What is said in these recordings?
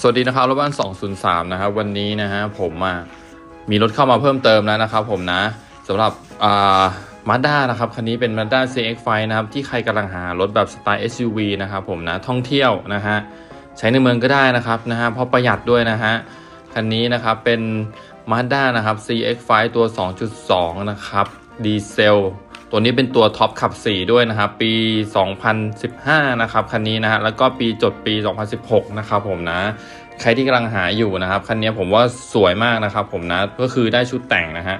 สวัสดีนะครับรถบ้าน 203 นะครับวันนี้นะฮะผมอะมีรถเข้ามาเพิ่มเติมแล้วนะครับผมนะสำหรับมาด้านะครับคันนี้เป็น Mazda CX-5 นะครับที่ใครกำลังหารถแบบสไตล์ SUV นะครับผมนะท่องเที่ยวนะฮะใช้ในเมืองก็ได้นะครับนะฮะเพราะประหยัดด้วยนะฮะคันนี้นะครับเป็น Mazda นะครับ CX-5 ตัว 2.2 นะครับดีเซล ตัวนี้เป็นตัวท็อปขับ 4 ด้วยนะครับ ปี 2015 นะครับคันนี้นะฮะแล้วก็ปีจดปี 2016 นะครับผมนะ ใครที่กำลังหาอยู่นะครับ คันนี้ผมว่าสวยมากนะครับผมนะ ก็คือได้ชุดแต่งนะฮะ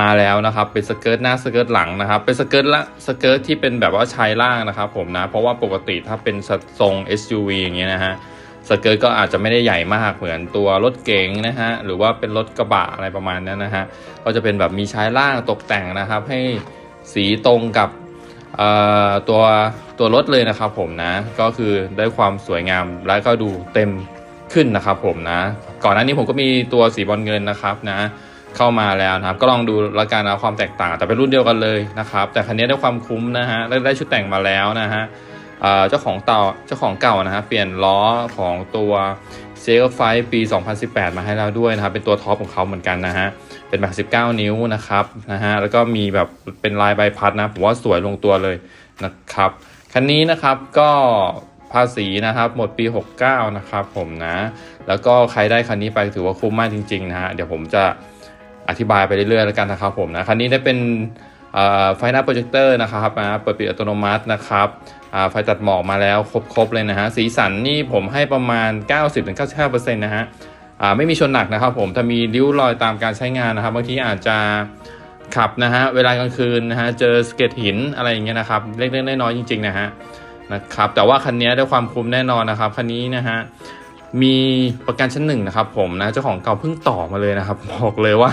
มาแล้วนะครับ เป็นสเกิร์ตหน้าสเกิร์ตหลังนะครับ เป็นสเกิร์ตละสเกิร์ตที่เป็นแบบว่าชายล่างนะครับผมนะ เพราะว่าปกติถ้าเป็นทรง SUV อย่างเงี้ยนะฮะสเกิร์ตก็อาจจะไม่ได้ใหญ่มากเหมือนตัวรถเก๋งนะฮะหรือว่าเป็นรถกระบะอะไรประมาณนั้นนะฮะก็จะเป็นแบบมีชายล่างตกแต่งนะครับให้ สีตรงกับตัวตัวรถเลยนะครับผมนะก็คือได้ความสวยงามและก็ดูเต็มขึ้นนะครับผมนะ ก่อนหน้านี้ผมก็มีตัวสีบอลเงินนะครับนะเข้ามาแล้วนะครับ ก็ลองดูละกันนะความแตกต่างแต่เป็นรุ่นเดียวกันเลยนะครับ แต่คันนี้ได้ความคุ้มนะฮะได้ชุดแต่งมาแล้วนะฮะเจ้าของเต่าเจ้าของเก่านะฮะเปลี่ยนล้อของตัว c ซ l ไฟปี 2018 มาให้แล้วด้วยนะครับ เป็นตัวท็อปของเขาเหมือนกันนะฮะ เป็นแบบ19 นิ้วนะครับนะฮะแล้วก็มีแบบเป็นลายใบพัดนะผมว่าสวยลงตัวเลยนะครับคันนี้นะครับก็ภาษีนะครับหมดปี 69 นะครับผมนะ แล้วก็ใครได้คันนี้ไปถือว่าคุ้มมากจริงๆนะฮะเดี๋ยวผมจะอธิบายไปเรื่อยๆแล้วกันนะครับผมนะคันนี้ได้เป็นไฟหน้าโปรเจคเตอร์นะครับนะเปิดปิดอัตโนมัตินะครับไฟตัดหมอกมาแล้วครบๆเลยนะฮะสีสันนี่ผมให้ประมาณ 90-95%นะฮะ ไม่มีชนหนักนะครับผมถ้ามีริ้วรอยตามการใช้งานนะครับบางทีอาจจะขับนะฮะเวลากลางคืนนะฮะเจอสเก็ตหินอะไรอย่างเงี้ยนะครับเล็กๆน้อยๆจริงๆนะฮะนะครับแต่ว่าคันนี้ได้ความคุ้มแน่นอนนะครับคันนี้นะฮะมีประกันชั้นหนึ่งนะครับผมนะเจ้าของเก่าเพิ่งต่อมาเลยนะครับบอกเลยว่า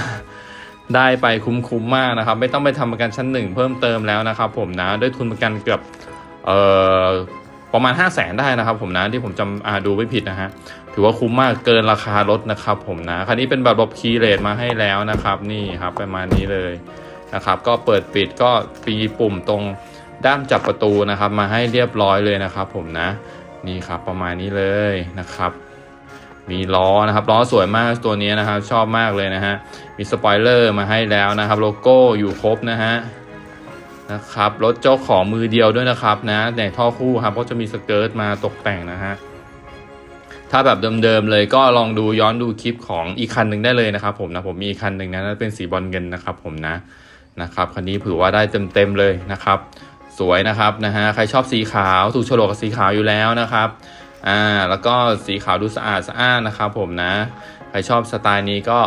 ได้ไปคุ้มๆมากนะครับ ไม่ต้องไปทำประกันชั้นหนึ่งเพิ่มเติมแล้วนะครับผมนะด้วยทุนประกันเกือบเอ่อ ประมาณ 5 0 0แสนได้นะครับผมนะที่ผมจำดูไม่ผิดนะฮะถือว่าคุ้มมากเกินราคารถนะครับผมนะคันนี้เป็นแบบระบบคีย์เลสมาให้แล้วนะครับ นี่ครับประมาณนี้เลยนะครับ ก็เปิดปิดก็ปีปุ่มตรงด้ามจับประตูนะครับ มาให้เรียบร้อยเลยนะครับ ผมนะนี่ครับประมาณนี้เลยนะครับมีล้อนะครับล้อสวยมากตัวนี้นะครับชอบมากเลยนะฮะมีสปอยเลอร์มาให้แล้วนะครับ โลโก้อยู่ครบนะฮะ นะครับรถเจ้าของมือเดียวด้วยนะครับนะในท่อคู่ครับก็จะมีสเกิร์ตมาตกแต่งนะฮะถ้าแบบเดิมๆเลยก็ลองดูย้อนดูคลิปของอีกคันหนึ่งได้เลยนะครับ ผมนะผมมีอีกคันหนึ่งนะนั่นเป็นสีบอลเงินนะครับ ผมนะนะครับคันนี้ถือว่าได้เต็มๆเลยนะครับ สวยนะครับนะฮะใครชอบสีขาวถูกโฉลกกับสีขาวอยู่แล้วนะครับอ่าแล้วก็สีขาวดูสะอาดสะอ้านนะครับ ผมนะใครชอบสไตล์นี้ก็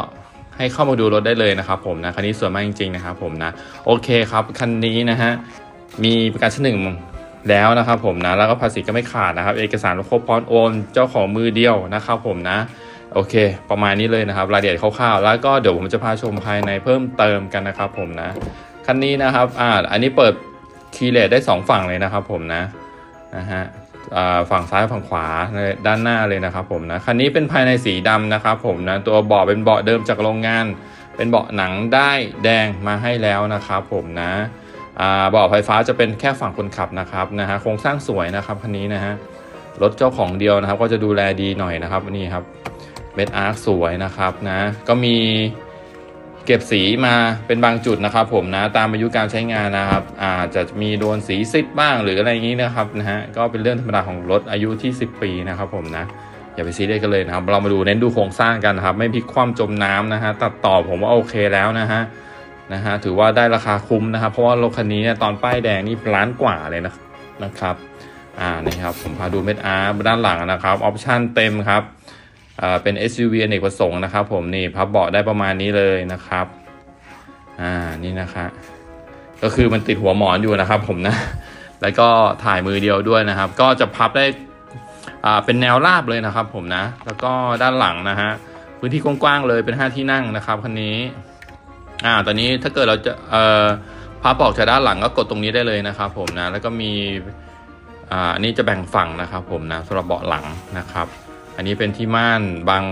ให้เข้ามาดูรถได้เลยนะครับผมนะคันนี้สวยมากจริงๆนะครับผมนะโอเคครับคันนี้นะฮะมีประกันชั้นหนึ่งแล้วนะครับผมนะแล้วก็ภาษีก็ไม่ขาดนะครับ เอกสารครบพร้อมโอน เจ้าของมือเดียวนะครับผมนะโอเค ประมาณนี้เลยนะครับ รายละเอียดคร่าวๆแล้วก็เดี๋ยวผมจะพาชมภายในเพิ่มเติมกันนะครับผมนะคันนี้นะครับอ่าอันนี้เปิดคีย์เลสได้สองฝั่งเลยนะครับผมนะนะฮะ ฝั่งซ้ายฝั่งขวาด้านหน้าเลยนะครับผมนะคันนี้เป็นภายในสีดำนะครับผมนะตัวเบาะเป็นเบาะเดิมจากโรงงาน เป็นเบาะหนังได้แดงมาให้แล้วนะครับผมนะเบาะไฟฟ้าจะเป็นแค่ฝั่งคนขับนะครับนะฮะโครงสร้างสวยนะครับคันนี้นะฮะรถเจ้าของเดียวนะครับ ก็จะดูแลดีหน่อยนะครับนี่ครับเม็ดอาร์คสวยนะครับนะก็มี เก็บสีมาเป็นบางจุดนะครับ ผมนะตามอายุการใช้งานนะครับอาจจะมีโดนสีซิดบ้างหรืออะไรอย่างนี้นะครับนะฮะก็เป็นเรื่องธรรมดาของรถอายุที่ 10 ปีนะครับ ผมนะอย่าไปซีเรียสกันเลยนะครับ เรามาดูเน้นดูโครงสร้างกันนะครับ ไม่พลิกคว่ำจมน้ำนะฮะตัดต่อผมว่าโอเคแล้วนะฮะนะฮะถือว่าได้ราคาคุ้มนะครับ เพราะว่ารถคันนี้ตอนป้ายแดงนี่ล้านกว่าเลยนะนะครับอ่านี่ครับผมพาดูเม็ดอาร์ด้านหลังนะครับออปชั่นเต็มครับ เป็น SUV อเนกประสงค์นะครับผมนี่พับเบาะได้ประมาณนี้เลยนะครับอ่านี่นะคะก็คือมันติดหัวหมอนอยู่นะครับผมนะ แล้วก็ถ่ายมือเดียวด้วยนะครับ ก็จะพับได้อ่าเป็นแนวราบเลยนะครับผมนะ แล้วก็ด้านหลังนะฮะพื้นที่กว้างๆเลยเป็น 5 ที่นั่งนะครับคันนี้อ่าตอนนี้ถ้าเกิดเราจะเอ่อพับออกจากด้านหลังก็กดตรงนี้ได้เลยนะครับผมนะ แล้วก็มีอ่าอันนี้จะแบ่งฝั่งนะครับผมนะสำหรับเบาะหลังนะครับ อันนี้เป็นที่ม่านบาง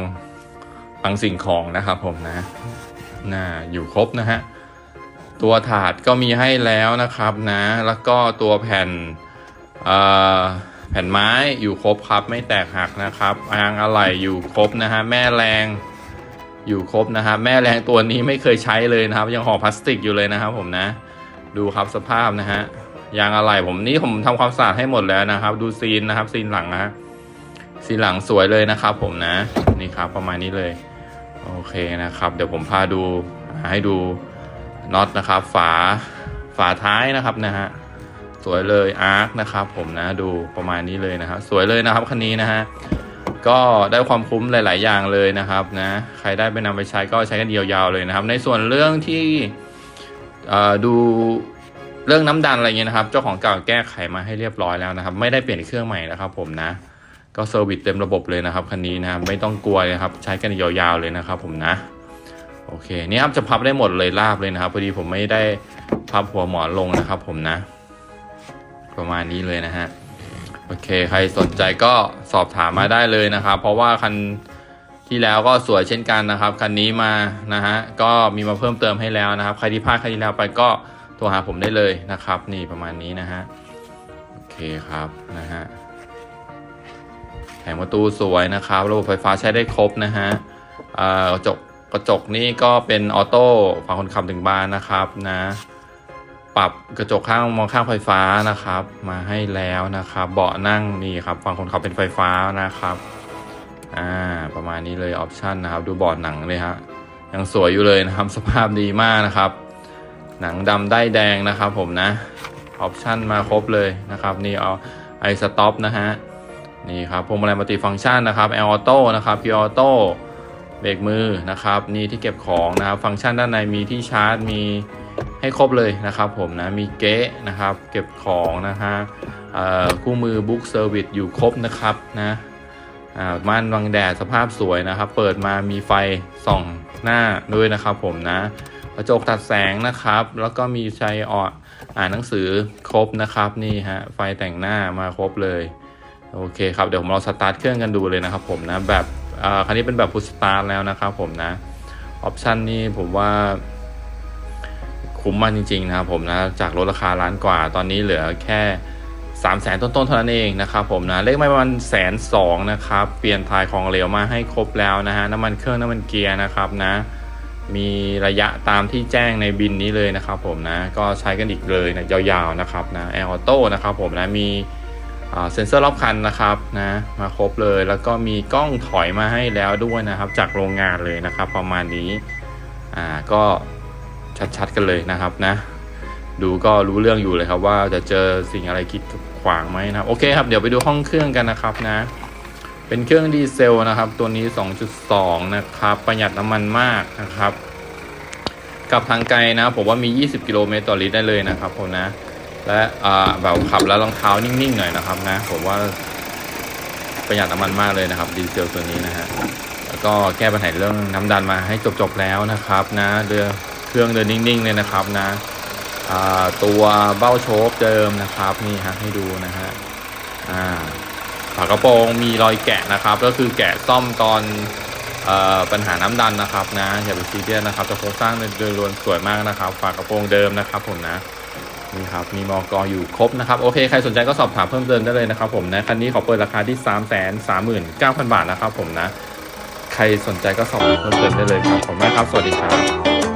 บางสิ่งของนะครับผมนะน่าอยู่ครบนะฮะตัวถาดก็มีให้แล้วนะครับนะ แล้วก็ตัวแผ่นแผ่นไม้อยู่ครบครับไม่แตกหักนะครับยางอะไหล่อยู่ครบนะฮะแม่แรงอยู่ครบนะฮะแม่แรงตัวนี้ไม่เคยใช้เลยนะครับ ยังห่อพลาสติกอยู่เลยนะครับผมนะ ดูครับสภาพนะฮะยางอะไหล่ผมนี่ผมทำความสะอาดให้หมดแล้วนะครับ ดูซีนนะครับซีนหลังนะฮะ ซีหลังสวยเลยนะครับผมนะนี่ครับประมาณนี้เลยโอเคนะครับ เดี๋ยวผมพาดูให้ดูน็อตนะครับ ฝาฝาท้ายนะครับนะฮะสวยเลยอาร์คนะครับผมนะดูประมาณนี้เลยนะครับสวยเลยนะครับคันนี้นะฮะก็ได้ความคุ้มหลาย ๆ อย่างเลยนะครับนะใครได้ไปนำไปใช้ก็ใช้กันยาวๆเลยนะครับ ในส่วนเรื่องที่ดูเรื่องน้ำดันอะไรเงี้ยนะครับ เจ้าของเก่าแก้ไขมาให้เรียบร้อยแล้วนะครับ ไม่ได้เปลี่ยนเครื่องใหม่นะครับผมนะ ก็เซอร์วิสเต็มระบบเลยนะครับคันนี้นะไม่ต้องกลัวเลยครับใช้กันยาวๆเลยนะครับผมนะโอเคนี่ครับจะพับได้หมดเลยราบเลยนะครับพอดีผมไม่ได้พับหัวหมอนลงนะครับผมนะ ประมาณนี้เลยนะฮะโอเค ใครสนใจก็สอบถามมาได้เลยนะครับ เพราะว่าคันที่แล้วก็สวยเช่นกันนะครับคันนี้มานะฮะก็มีมาเพิ่มเติมให้แล้วนะครับ ใครที่พลาดคันที่แล้วไปก็โทรหาผมได้เลยนะครับ นี่ประมาณนี้นะฮะโอเคครับนะฮะ แผงประตูสวยนะครับระบบไฟฟ้าใช้ได้ครบนะฮะกระจกกระจกนี่ก็เป็นออโต้ฝั่งคนขับถึงบานนะครับนะ ปรับกระจกข้างมองข้างไฟฟ้านะครับ มาให้แล้วนะครับ เบาะนั่งนี่ครับฝั่งคนขับเป็นไฟฟ้านะครับอ่าประมาณนี้เลยออปชันนะครับ ดูเบาะหนังเลยฮะยังสวยอยู่เลยนะครับ สภาพดีมากนะครับ หนังดำได้แดงนะครับผมนะออปชันมาครบเลยนะครับ นี่เอาไอสต็อปนะฮะ นี่ครับพวงมาลัยมัลติฟังก์ชันนะครับ L Auto นะครับ P Auto เบรกมือนะครับนี่ที่เก็บของนะครับ ฟังก์ชันด้านในมีที่ชาร์จมีให้ครบเลยนะครับผมนะมีเก๊ะนะครับ เก็บของนะฮะคู่มือบุ๊กเซอร์วิสอยู่ครบนะครับนะม่านบังแดดสภาพสวยนะครับ เปิดมามีไฟส่องหน้าด้วยนะครับผมนะกระจกตัดแสงนะครับ แล้วก็มีใช้อออ่านหนังสือครบนะครับนี่ฮะไฟแต่งหน้ามาครบเลย โอเคครับเดี๋ยวผมเราสตาร์ทเครื่องกันดูเลยนะครับผมนะแบบอ่าคันนี้เป็นแบบพุชสตาร์ทแล้วนะครับผมนะออปชันนี้ผมว่าคุ้มมากจริงๆนะครับผมนะจากลดราคาล้านกว่าตอนนี้เหลือแค่3 0 0แสนต้นๆเท่านั้นเองนะครับผมนะเลขไม่ประมาณแสนสองนะครับเปลี่ยนทายของเหลวมาให้ครบแล้วนะฮะน้ำมันเครื่องน้ำมันเกียร์นะครับนะมีระยะตามที่แจ้งในบินนี้เลยนะครับผมนะก็ใช้กันอีกเลยนะยาวๆนะครับนะแอร์ออโต้นะครับผมนะมี เซ็นเซอร์รอบคันนะครับนะมาครบเลยแล้วก็มีกล้องถอยมาให้แล้วด้วยนะครับ จากโรงงานเลยนะครับ ประมาณนี้อ่าก็ชัดๆกันเลยนะครับนะ ดูก็รู้เรื่องอยู่เลยครับว่าจะเจอสิ่งอะไรกีดขวางไหมนะครับโอเคครับเดี๋ยวไปดูห้องเครื่องกันนะครับนะ เป็นเครื่องดีเซลนะครับ ตัวนี้ 2.2 นะครับ ประหยัดน้ำมันมากนะครับ กับทางไกลนะ ผมว่ามี 20 กิโลเมตรต่อลิตรได้เลยนะครับผมนะ และอ่าแบบขับแล้วรองเท้านิ่งๆหน่อยนะครับนะผมว่าประหยัดน้ำมันมากเลยนะครับ ดีเซลตัวนี้นะฮะแล้วก็แก้ปัญหาเรื่องน้ำดันมาให้จบๆแล้วนะครับนะเรือเครื่องเดินนิ่งๆเลยนะครับนะตัวเบ้าโชคเดิมนะครับนี่ฮะให้ดูนะฮะฝากระโปรงมีรอยแกะนะครับ ก็คือแกะซ่อมตอนอปัญหาน้ำดันนะครับนะอย่าไปซีเรียสนะครับแต่โครงสร้างโดยรวมสวยมากนะครับ ฝากระโปรงเดิมนะครับผมนะ นี่ครับ มีมอกออยู่ครบนะครับ โอเค ใครสนใจก็สอบถามเพิ่มเติมได้เลยนะครับผมนะ คันนี้ขอเปิดราคาที่ 3 3 9 0 0 0 บาทนะครับผมนะ ใครสนใจก็สอบถามเพิ่มเติมได้เลยครับ ผมนะครับ สวัสดีครับ